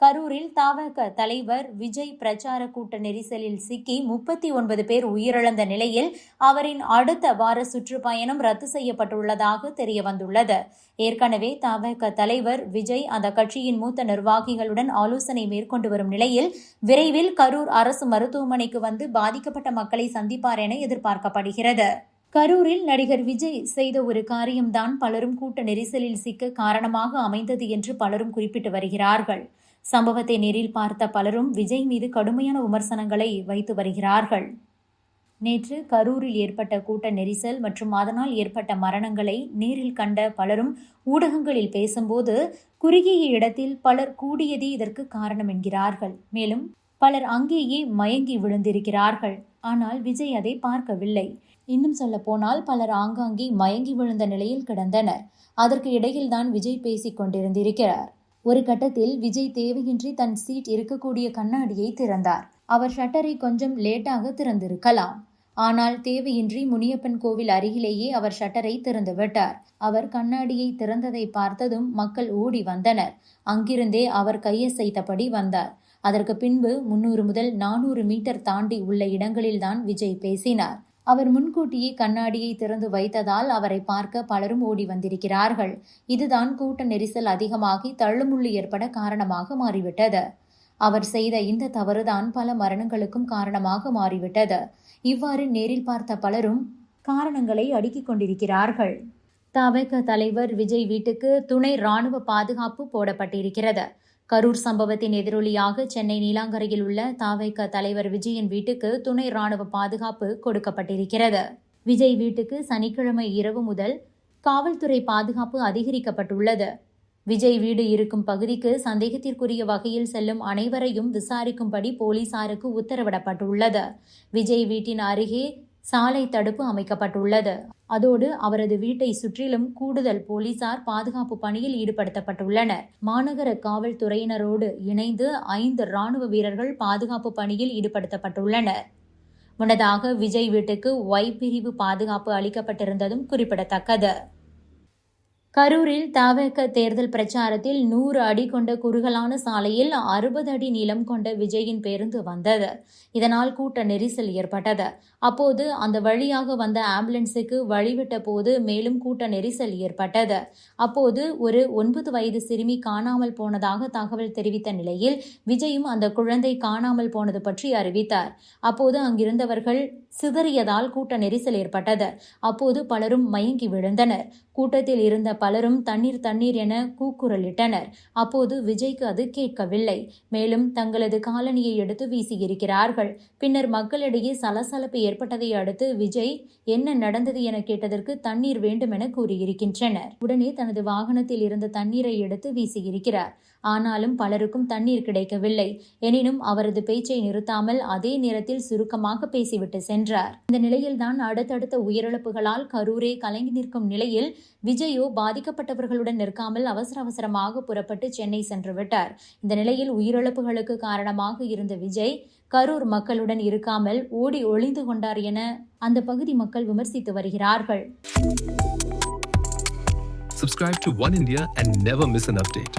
கரூரில் தவக தலைவர் விஜய் பிரச்சார கூட்ட நெரிசலில் சிக்கி முப்பத்தி ஒன்பது பேர் உயிரிழந்த நிலையில் அவரின் அடுத்த வார சுற்றுப்பயணம் ரத்து செய்யப்பட்டுள்ளதாக தெரியவந்துள்ளது ஏற்கனவே தவக தலைவர் விஜய் அந்த கட்சியின் மூத்த நிர்வாகிகளுடன் ஆலோசனை மேற்கொண்டு வரும் நிலையில் விரைவில் கரூர் அரசு மருத்துவமனைக்கு வந்து பாதிக்கப்பட்ட மக்களை சந்திப்பார் என எதிர்பார்க்கப்படுகிறது. கரூரில் நடிகர் விஜய் செய்த ஒரு காரியம்தான் பலரும் கூட்ட நெரிசலில் சிக்க காரணமாக அமைந்தது என்று பலரும் குறிப்பிட்டு வருகிறார்கள். சம்பவத்தை நேரில் பார்த்த பலரும் விஜய் மீது கடுமையான விமர்சனங்களை வைத்து வருகிறார்கள். நேற்று கரூரில் ஏற்பட்ட கூட்ட நெரிசல் மற்றும் அதனால் ஏற்பட்ட மரணங்களை நேரில் கண்ட பலரும் ஊடகங்களில் பேசும்போது குறுகிய இடத்தில் பலர் கூடியதே இதற்கு காரணம் என்கிறார்கள். மேலும் பலர் அங்கேயே மயங்கி விழுந்திருக்கிறார்கள். ஆனால் விஜய் அதை பார்க்கவில்லை. இன்னும் சொல்ல போனால் பலர் ஆங்காங்கே மயங்கி விழுந்த நிலையில் கிடந்தனர். அதற்கு இடையில்தான் விஜய் பேசிக் கொண்டிருந்திருக்கிறார். ஒரு கட்டத்தில் விஜய் தேவையின்றி தன் சீட் இருக்கக்கூடிய கண்ணாடியை திறந்தார். அவர் ஷட்டரை கொஞ்சம் லேட்டாக திறந்திருக்கலாம். ஆனால் தேவையின்றி முனியப்பன் கோவில் அருகிலேயே அவர் ஷட்டரை திறந்துவிட்டார் அவர் கண்ணாடியை திறந்ததை பார்த்ததும் மக்கள் ஓடி வந்தனர். அங்கிருந்தே அவர் கையசைத்தபடி வந்தார். அதற்கு பின்பு முன்னூறு முதல் நானூறு மீட்டர் தாண்டி உள்ள இடங்களில்தான் விஜய் பேசினார். அவர் முன்கூட்டியே கண்ணாடியை திறந்து வைத்ததால் அவரை பார்க்க பலரும் ஓடி வந்திருக்கிறார்கள். இதுதான் கூட்ட நெரிசல் அதிகமாகி தள்ளுமுள்ளு ஏற்பட காரணமாக மாறிவிட்டது. அவர் செய்த இந்த தவறுதான் பல மரணங்களுக்கும் காரணமாக மாறிவிட்டது. இவ்வாறு நேரில் பார்த்த பலரும் காரணங்களை அடுக்கிக் கொண்டிருக்கிறார்கள். தவக தலைவர் விஜய் வீட்டுக்கு துணை ராணுவ பாதுகாப்பு போடப்பட்டிருக்கிறது. கரூர் சம்பவத்தின் எதிரொலியாக சென்னை நீலாங்கரையில் உள்ள தாவைக்க தலைவர் விஜயின் வீட்டுக்கு துணை ராணுவ பாதுகாப்பு கொடுக்கப்பட்டிருக்கிறது. விஜய் வீட்டுக்கு சனிக்கிழமை இரவு முதல் காவல்துறை பாதுகாப்பு அதிகரிக்கப்பட்டுள்ளது. விஜய் வீடு இருக்கும் பகுதிக்கு சந்தேகத்திற்குரிய வகையில் செல்லும் அனைவரையும் விசாரிக்கும்படி போலீசாருக்கு உத்தரவிடப்பட்டுள்ளது. விஜய் வீட்டின் அருகே சாலை தடுப்பு அமைக்கப்பட்டுள்ளது. அதோடு அவரது வீட்டை சுற்றிலும் கூடுதல் போலீசார் பாதுகாப்பு பணியில் ஈடுபடுத்தப்பட்டுள்ளனர். மாநகர காவல்துறையினரோடு இணைந்து ஐந்து ராணுவ வீரர்கள் பாதுகாப்பு பணியில் ஈடுபடுத்தப்பட்டுள்ளனர். முன்னதாக விஜய் வீட்டுக்கு ஒய் பிரிவு பாதுகாப்பு அளிக்கப்பட்டிருந்ததும் குறிப்பிடத்தக்கது. கரூரில் தவக தேர்தல் பிரச்சாரத்தில் நூறு அடி கொண்ட குறுகலான சாலையில் அறுபது அடி நீளம் கொண்ட விஜயின் பேருந்து வந்தது. இதனால் கூட்ட நெரிசல் ஏற்பட்டது. அப்போது அந்த வழியாக வந்த ஆம்புலன்ஸுக்கு வழிவிட்ட போது மேலும் கூட்ட நெரிசல் ஏற்பட்டது. அப்போது ஒரு ஒன்பது வயது சிறுமி காணாமல் போனதாக தகவல் தெரிவித்த நிலையில் விஜயும் அந்த குழந்தை காணாமல் போனது பற்றி அறிவித்தார். அப்போது அங்கிருந்தவர்கள் சிதறியதால் கூட்ட நெரிசல் ஏற்பட்டது. அப்போது பலரும் மயங்கி விழுந்தனர். கூட்டத்தில் இருந்த பலரும் தண்ணீர் தண்ணீர் என கூக்குரலிட்டனர். அப்போது விஜய்க்கு அது கேட்கவில்லை. மேலும் தங்களது காலனியை எடுத்து வீசியிருக்கிறார்கள் பின்னர் மக்களிடையே சலசலப்பு ஏற்பட்டதை அடுத்து விஜய் என்ன நடந்தது என கேட்டதற்கு தண்ணீர் வேண்டும் என கூறியிருக்கின்றனர். உடனே தனது வாகனத்தில் இருந்த தண்ணீரை எடுத்து வீசியிருக்கிறார் ஆனாலும் பலருக்கும் தண்ணீர் கிடைக்கவில்லை. எனினும் அவரது பேச்சை நிறுத்தாமல் அதே நேரத்தில் சுருக்கமாக பேசிவிட்டு சென்றார். இந்த நிலையில்தான் அடுத்தடுத்த உயிரிழப்புகளால் கரூரே கலங்கி நிற்கும் நிலையில் விஜயோ பாதிக்கப்பட்டவர்களுடன் நிற்காமல் அவசர அவசரமாக புறப்பட்டு சென்னை சென்று விட்டார். இந்த நிலையில் உயிரிழப்புகளுக்கு காரணமாக இருந்த விஜய் கரூர் மக்களுடன் இருக்காமல் ஓடி ஒளிந்து கொண்டார் என அந்த பகுதி மக்கள் விமர்சித்து வருகிறார்கள். Subscribe to One India and never miss an update.